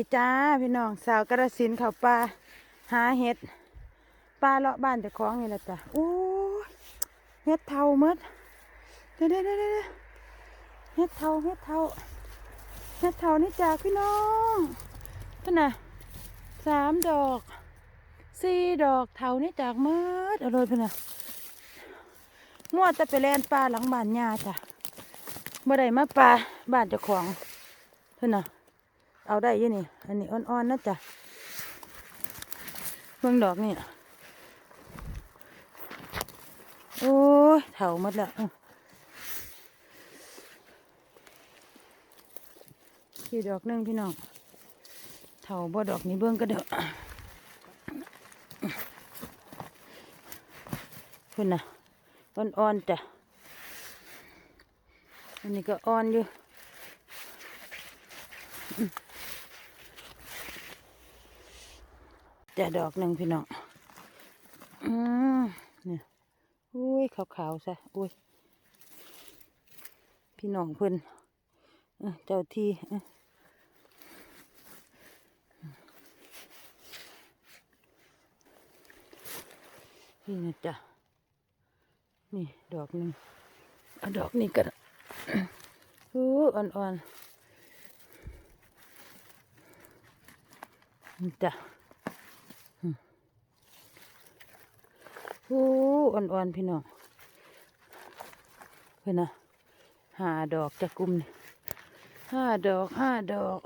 ดีจ้าพี่น้องสาวกระสินเขาป่าหาเห็ดป่าเลาะบ้านเจ้าของนี่แหละจ้ะโอ้ยเห็ดเทาหมดเด้เด้อเด้อเด้อเห็ดเทาเห็ดเทาเห็ดเทานี่จ้าพี่น้องพ่นน่ะสามดอกสี่ดอกเทานี่จากหมดอาเลยพ่นน่ะงวดจะไปแล่นป่าหลังบ้านยาจ้ะบ่ได้มาป่าบ้านเจ้าของเพ่นน่ะ เอาได้ยี่นี่ อันนี้อ่อนๆนะจ๊ะเบิ่งดอกนี่ โอ้ยเถาหมดแล้วพี่ดอกหนึงพี่น้องเถาบ่ดอกนี้เบิ่งก็เด้อเพิ่นน่ะอ่อนๆจ้ะ อันนี้ก็อ่อนอยู่ จะดอกหนึ่งพี่น้องอืมเนี่ยอุ้ยขาวๆซะอุ้ยพี่น้องเพิ่นเจ้าที่นี่นะจ๊ะนี่ดอกหนึ่งเอาดอกนี้กันอู้อ่อนๆนี่จ้ะ โอ้อ่อนๆพี่น้องเพื่อนนะห้าดอกจากกลุ่มนี่ห้าดอกห้าดอก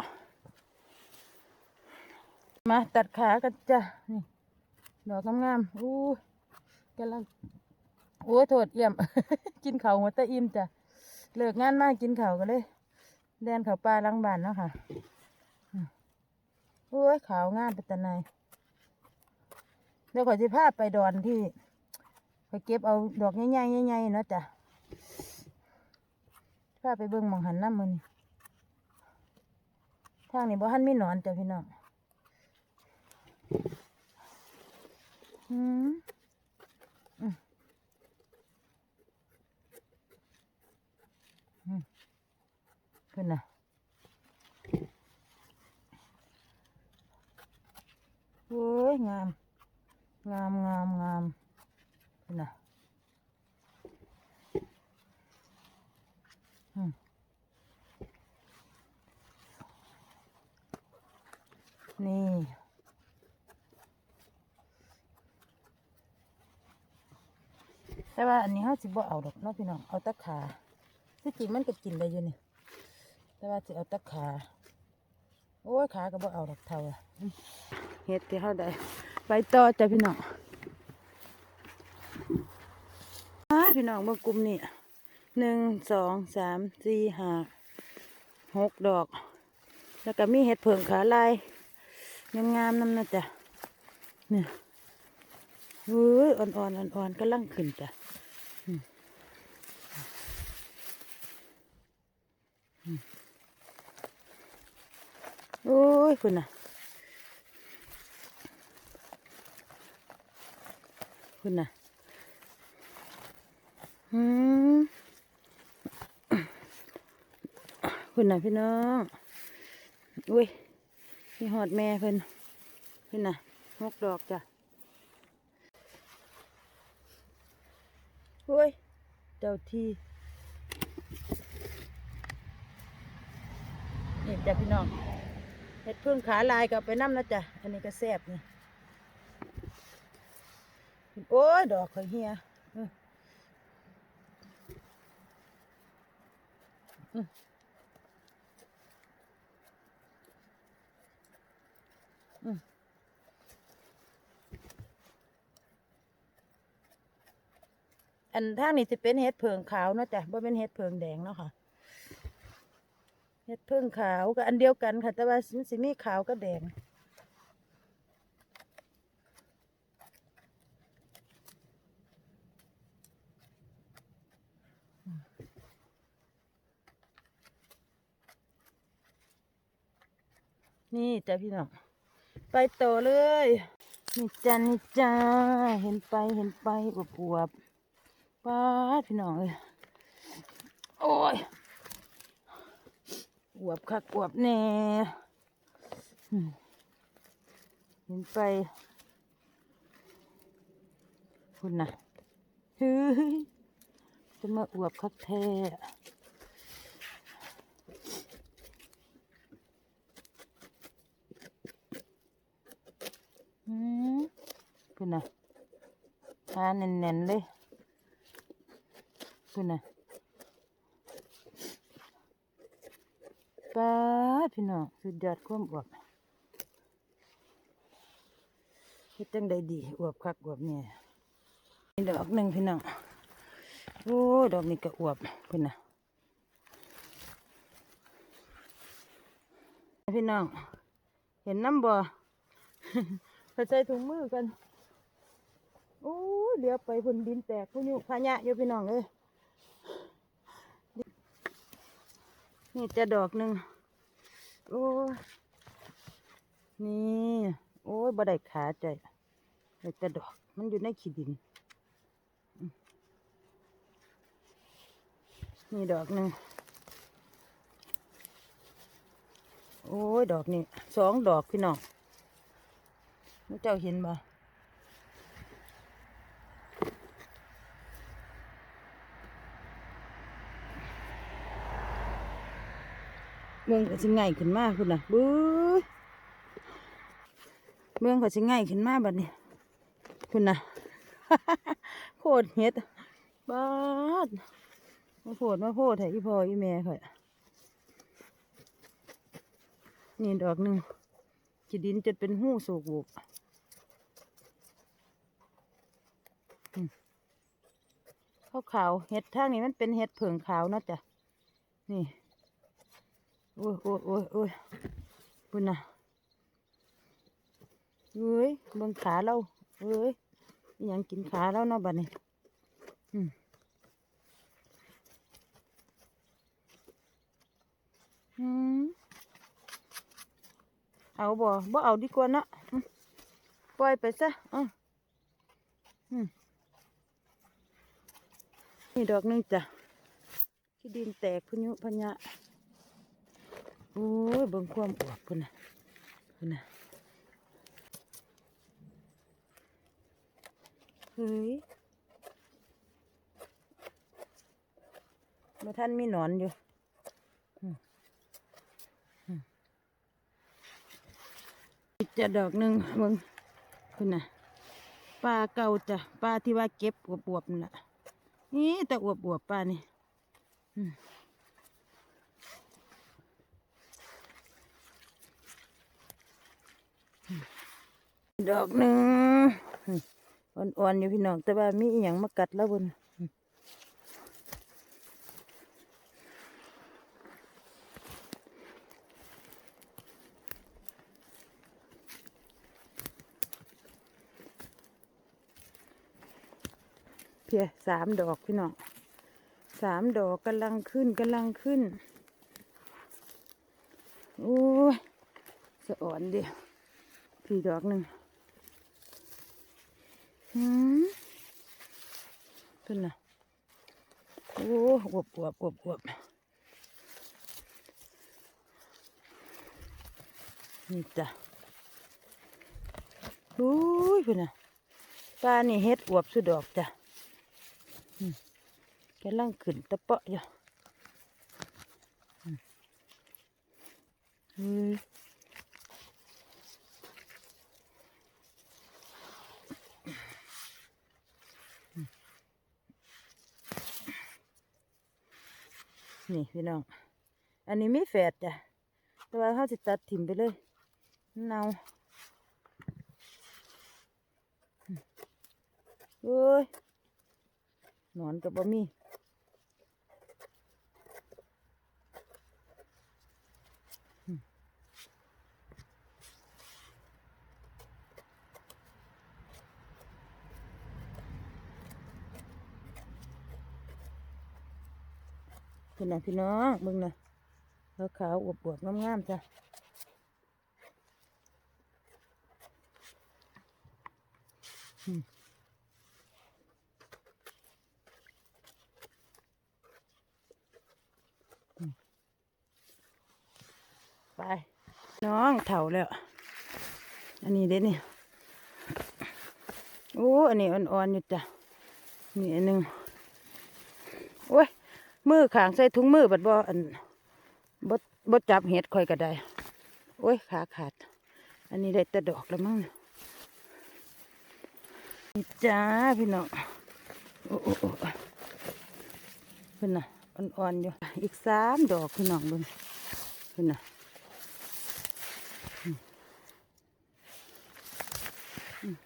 มาตัดขากันจ้ะนี่ดอกงามๆอู้กำลังโอ้ยโทษเอี่ยม กินเขาหัวตะอิ่มจ้ะเลิกงานมากกินเขากันเลยแดนเขาปลาลังบานเนาะค่ะโอ้ยขาวงามเป็นตะไนเดี๋ยวขอจะพาไปดอนที่ ไปเก็บเอาดอกใหญ่ๆใหญ่ๆเนาะจ้ะพาไปเบิ่งมองหันน้ำมันทางนี้บ่ทันมีหนอนจ้ะพี่น้องอืมอืมอืมขึ้นนะโอ้ยงาม งามงามงามขึ้นน่ะอืม นี่ แต่ว่าอันนี้เขาสิบ่เอาดอกเนาะพี่น้อง เอาตะขาที่จริงมันก็กินได้อยู่นี่ แต่ว่าสิเอาตะขา โอ้ยขาก็บ่เอาดอกเท่าอะเฮ็ดที่เขาได้ ไปต่อจ้ะพี่น้องพี่น้องเมื่อกลุ่มนี่หนึ่งสองสามสี่ห้าหกดอก แล้วก็มีเห็ดเผิงขาลาย งามๆนั่นนะจ๊ะเนี่ยเฮ้ยอ่อนๆอ่อนๆก็ลั่งขึ้นจ้ะโอ้ยคุณน่ะคุณน่ะอืมคุณน่ะพี่น้อง อุ้ย พี่หอดแม่เพิ่นเพี่นน่ะหกดอกจ้ะอุ้ย เจ้าที่นี่จ้ะพี่น้องเห็ดพึ่งขาลายก็เอาไปน้ำนะจ้ะ อันนี้ก็แซ่บนี่ โอ้ย ดอกข่อยเฮียอืม อันทางนี้จะเป็นเห็ดเพิงขาวเนาะจ้ะบ่เป็นเห็ดเพิงแดงเนาะค่ะเห็ดเพิงขาวก็อันเดียวกันค่ะ แต่ว่าสิสิมีขาวกับแดงนี่จ้ะพี่น้อง ไปต่อเลย นี่จ้านี่จ้า เห็นไปเห็นไปอวบอวบ ป้าดพี่น้องเลยโอ้ยอวบคักอวบแน่เห็นไปคุณนะเฮ้ยจะมาอวบคักแท้อืมคุณนะทาแน่นๆเลย คุณนะป้าพี่น้องสุดยอดความอวบเฮ็ดจังใดดีอวบคักอวบเนี่ยนี่ดอกหนึ่งพี่น้องโอ้ดอกนี้ก็อวบพี่นะพี่น้องเห็นน้ำบ่ใส่ถุงมือกันโอ้เดี๋ยวไปพุ่นดินแตกพุ่นยุพายะอยู่พี่น้องเอ้ย นี่จะดอกหนึ่งโอ้นี่โอ้ยบ่ได้ขาใจได้แต่ดอก มันอยู่ในขี้ดิน นี่ดอกหนึ่งโอ้ย ดอกนี่สองดอกพี่น้องนี่เจ้าเห็นบ่ เมืองก็สิง่ายขึ้นมากคุณนะบื้อเมืองก็สิง่ายขึ้นมาแบัดนี้คุณนะโคตรเฮ็ดบาดมาโพดมาโพดให้อีพ่ออีแม่ข่อยนี่ดอกหนึ่งจีดินจะเป็นหู้สูกบุกอืมขาวขาวเห็ดทางนี้มันเป็นเห็ดเผิงขาวนะจ้ะนี่ โอ้ยโอ้ยโอ้ยโอ้ยคุณน่ะเอ้ยเบิ่งขาเราเอ้ยยังกินขาเราเนาะบัดนี้อืมอืมเอาบ่บ่เอาดีกว่านะปล่อยไปซะอะอืมนี่ดอกนึงจ้ะที่ดินแตกพยุพญะ โอ้ยเบิ่งความอวบพุ่นน่ะพุ่นน่ะเฮ้ยมาท่านมีหนอนอยู่จะดอกหนึ่งเบิ่งพุ่นน่ะปลาเก่าจ้ะปลาที่ว่าเก็บอวบๆนั่นล่ะนี่แต่อวบๆปลานี่อืม ดอกหนึ่งอ่อนๆอยู่พี่น้อง แต่ว่ามีอหย่างมากัดแล้วบนเพียสามดอกพี่น้องสามดอกกำลังขึ้นกำลังขึ้น โอ้ยสะอ่อนเดียวพี่ดอกหนึ่ง หืมขึ้นนะโอ้อวบอวบอวบอวบนี่จ้ะโอ้ยพี่น่ะปลานี่เฮ็ดอวบสุดดอกจ้ะอืมกำลังขึ้นตะเปาะอยู่อืม นี่พี่น้อง อันนี้ไม่แฝดจ้ะ แต่ว่าเขาจะตัดถิ่มไปเลยมันเนาเอ้ยนอนกับบะมี่ พี่น้องพี่น้องมึงนะขาวขาวๆอวบๆงามๆจ้ะไป น้องเถาแล้ว อันนี้เด้นี่โอ้ อันนี้อ่อนๆอยู่จ้ะนี่อันหนึ่งโอ้ย มือขางใส่ถุงมือบัดบ่อันบดบดจับเห็ดค่อยก็ได้ โอ้ยขาขาด อันนี้ได้แต่ดอกแล้วมั้งนี่จ้าพี่น้องโอ้โอ้พี่นน่ะอ่อนๆอยู่ อีกสามดอกพี่น้องเบิ่งพี่น่ะอืมอืม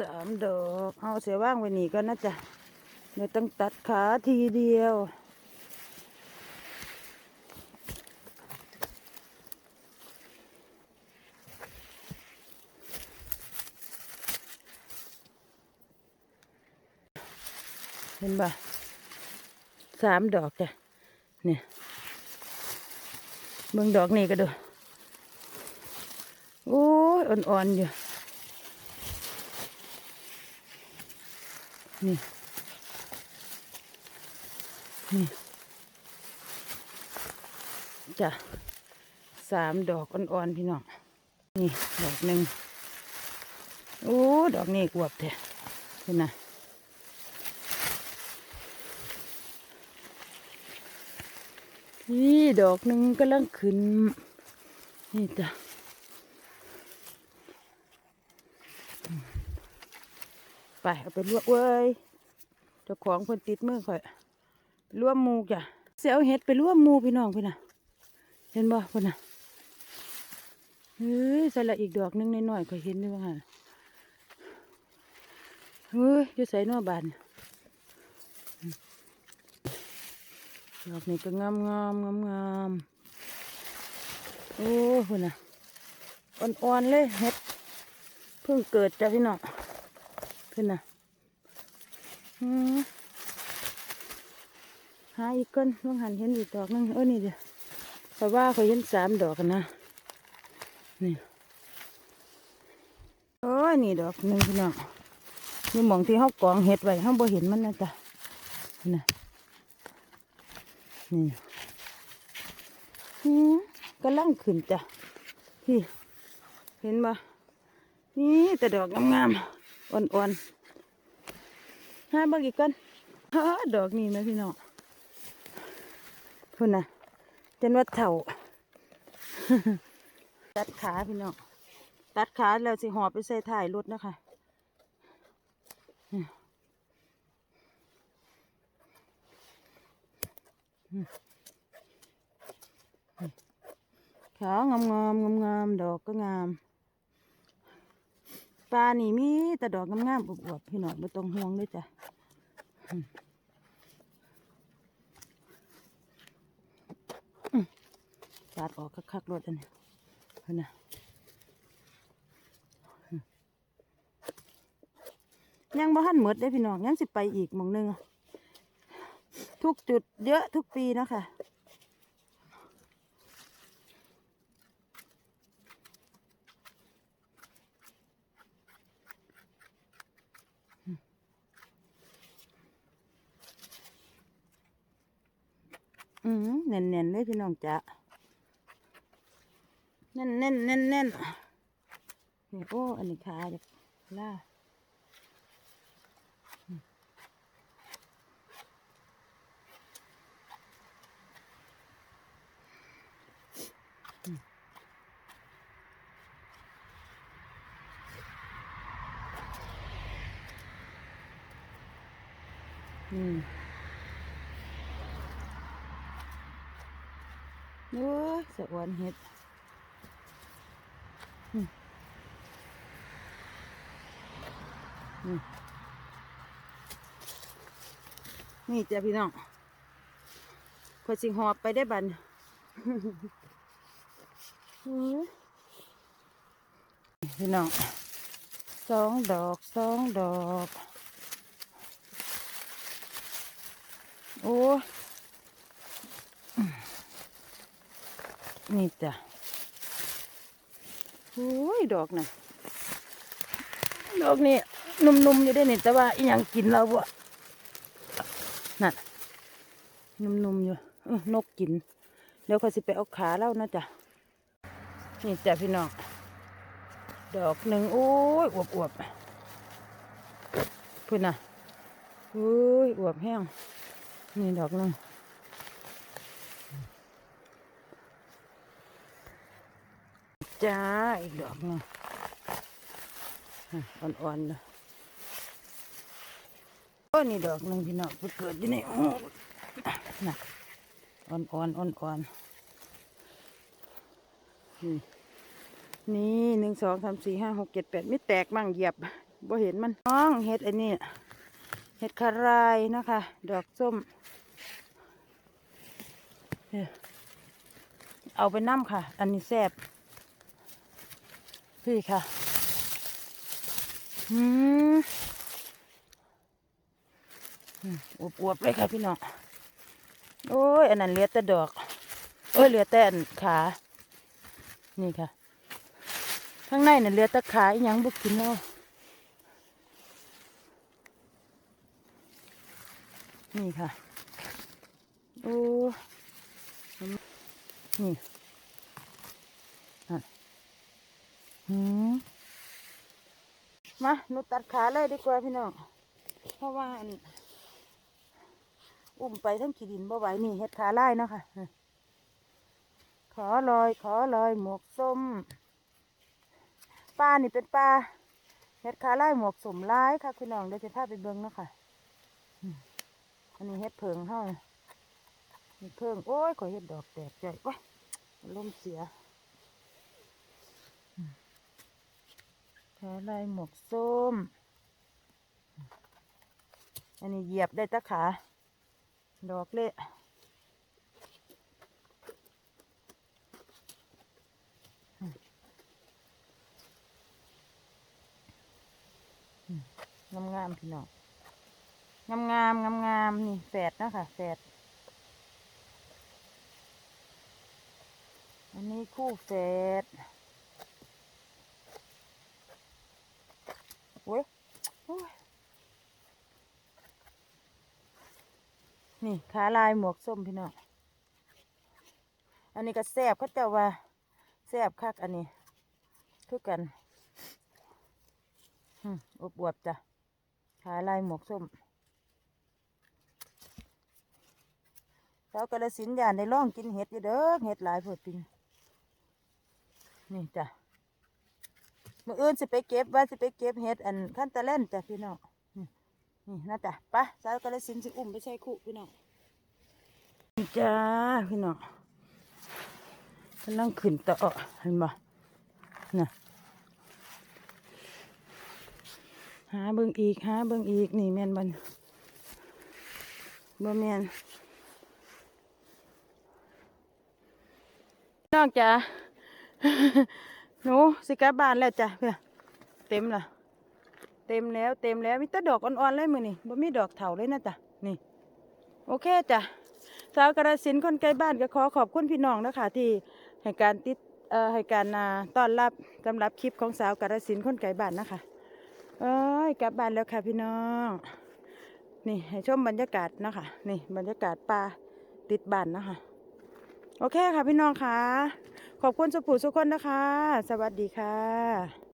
สามดอกเอาเสียว่างไว้นี่ก็นะจ๊ะเดี๋ยวต้องตัดขาทีเดียวเห็นบ่สามดอกจ้ะเนี่ยเบิ่งดอกนี่ก็ดูโอ้ยอ่อนๆอยู่ นี่ นี่จ้ะสามดอกอ่อนๆพี่น้อง นี่ ดอกหนึ่งโอ้ ดอกนี่กวบแท้เห็นนะนี่ ดอกหนึ่งกำลังขึ้น นี่จ้ะ ไปเอาไปลวกเว้ยเจ้าของเพิ่นติดมือข่อยร่วมหมูจ้ะเสียเอาเห็ดไปร่วมหมูพี่น้องพี่น่ะ เห็นบ่พี่น่ะเฮ้ยใส่ละอีกดอกหนึงน้อยๆข่อยเห็นด้วยว่าหั่นเฮ้ยอยู่ใส่นอบานดอกนี้ก็งามงามงามงามโอ้คุณน่ะอ่อนๆเลยเห็ดเพิ่งเกิดจ้ะพี่น้อง เพิ่นน่ะอืมหาอีกก้นลองหันเห็นอีกดอกหนึงเออนี่เดียวเพราะว่าเขาเห็นสามดอกกันนะนี่โอ้ยนี่ดอกหนึ่งพี่น้องนี่มองที่เขากองเห็ดไว้เขาบ่เห็นมันนะจ๊ะนี่นะนี่หืมกำลังขึ้นจ้ะพี่เห็นบ่นี่แต่ดอกงามๆ อ่อนๆหาบางอีกกันฮะดอกนี่นะพี่น้องพุ่นน่ะจนว่าเถ่า ตัดขาพี่น้องตัดขาแล้วสิหอบไปใส่ถ่ายรถนะคะขาวงามงามงามงามๆดอกก็งาม ปลานี่มีแต่ดอกงามงามๆอวบๆพี่น้องไม่ต้องห่วงเลยจ้ะอืมอืมตัดออกคักๆรถอันนี้เพิ่นน่ะยังบ่ทันหมดเด้พี่น้องยังสิไปอีกหมองหนึงทุกจุดเยอะทุกปีนะคะ อืม แน่นๆเลยพี่น้องจ๊ะแน่นแน่นแน่นแน่นนี่โอ้อันนี้ขาจะล่าอืม โอ้ยสะอวนเห็ดนี่จ้ะพี่น้องขอสิหอบไปได้บันพี่น้องสองดอกสองดอก โอ้ นี่จ้ะโอ้ยดอกน่ะดอกนี่นุ่มๆอยู่ได้นี่แต่ว่าอีหยังกินเราบ่นั่นนุ่มๆอยู่นกกิน เดี๋ยวเขาสิไปเอาขาเล่านะจ๊ะนี่จ้ะพี่น้องดอกหนึ่งโอ้ยอวบอวบๆพุ่นนะโอ้ยอวบแห้งนี่ดอกหนึ่ง จ้า อีกดอกนึ่งอะอ่อนๆเลยโอ้นี่ดอกหนึ่งพี่น้องเพิ่งเกิดอยู่นี่โอ้น่ะอ่อนๆอ่อนๆนี่นี่หนึ่งสองสามสี่ห้าหกเจ็ดแปดไม่แตกมั่งเหยียบบ่เห็นมันน้องเห็ดอันนี้เห็ดคารายนะคะ ดอกส้ม เอาไปน้ำค่ะ อันนี้แซ่บ พี่ค่ะอืมอวบๆเลยค่ะพี่น้องโอ้ยอันนั้นเหลือแต่ดอกโอ้ยเหลือแต่ขา นี่ค่ะข้างในเนี่ยเหลือแตะขายยังบุกกินแล้วนี่ค่ะโอ้นี่อะหื มาหนูตัดขาเลยดีกว่าพี่น้อง เพราะว่าอุ้มไปทั้งขีดินบ่ไหวนี่เฮ็ดขาไล่เนาะค่ะขอลอย ขอลอยหมวกส้มปลานี่เป็นปลาเห็ดขาไล่หมวกสมร้ายค่ะคุณน้องเดี๋ยวจะพาไปเบิ้งเนาะค่ะอันนี้เห็ดเพิงเฮาเห็ดเพิงโอ้ยขอเห็ดดอกแตกใจโอ้ยลมเสียอืม ขาไล่หมวกส้ม อันนี้เหยียบได้ตะขา ดอกเละงามงามพี่น้องงามงามงามงามนี่แฝดนะคะแฝดอันนี้คู่แฝดโอ้ยโอ้ย นี่ขาลายหมวกส้มพี่น้องอันนี้ก็แซบเขาเจ้าว่าแซบคักอันนี้คือกันอืมบอวบจ้ะขาลายหมวกส้มเจ้ากระสินยานได้ลองกินเห็ดอยู่เด้อเห็ดหลายเผิดปิงนี่จ้ะ มื่ออื่นสิไปเก็บว่าสิไปเก็บเห็ดอันขั้นตะเล่นจ้ะพี่น้องนี่นะจ๊ะไปะสาวกระสินสิอุ้มไปใส่คู่พี่น้องจ้าพี่น้องกำลังขึ้นต่อเห็นบ่น่ะหาเบิ่งอีกหาเบิ่งอีกนี่แม่นบันบ่แม่นน้องจ้า หนูสิกลับบ้านแล้วจ้ะเพื่อเต็มละเต็มแล้วเต็มแล้วมีแต่ดอกอ่อนๆเลยมือนี่บ่มีดอกเถาเลยนะจ๊ะนี่ โอเคจ้ะสาวกระสินคนใกล้บ้านก็ขอขอบคุณพี่น้องนะคะที่ให้การติดเอ่อให้การอ่าต้อนรับสำหรับคลิปของสาวกระสินคนไกลบ้านนะคะ เอ้ยกลับบ้านแล้วค่ะพี่น้อง นี่ให้ชมบรรยากาศนะคะนี่บรรยากาศป่าติดบ้านนะคะ โอเคค่ะพี่น้องค่ะ ขอบคุณสุภูทุกคนนะคะ สวัสดีค่ะ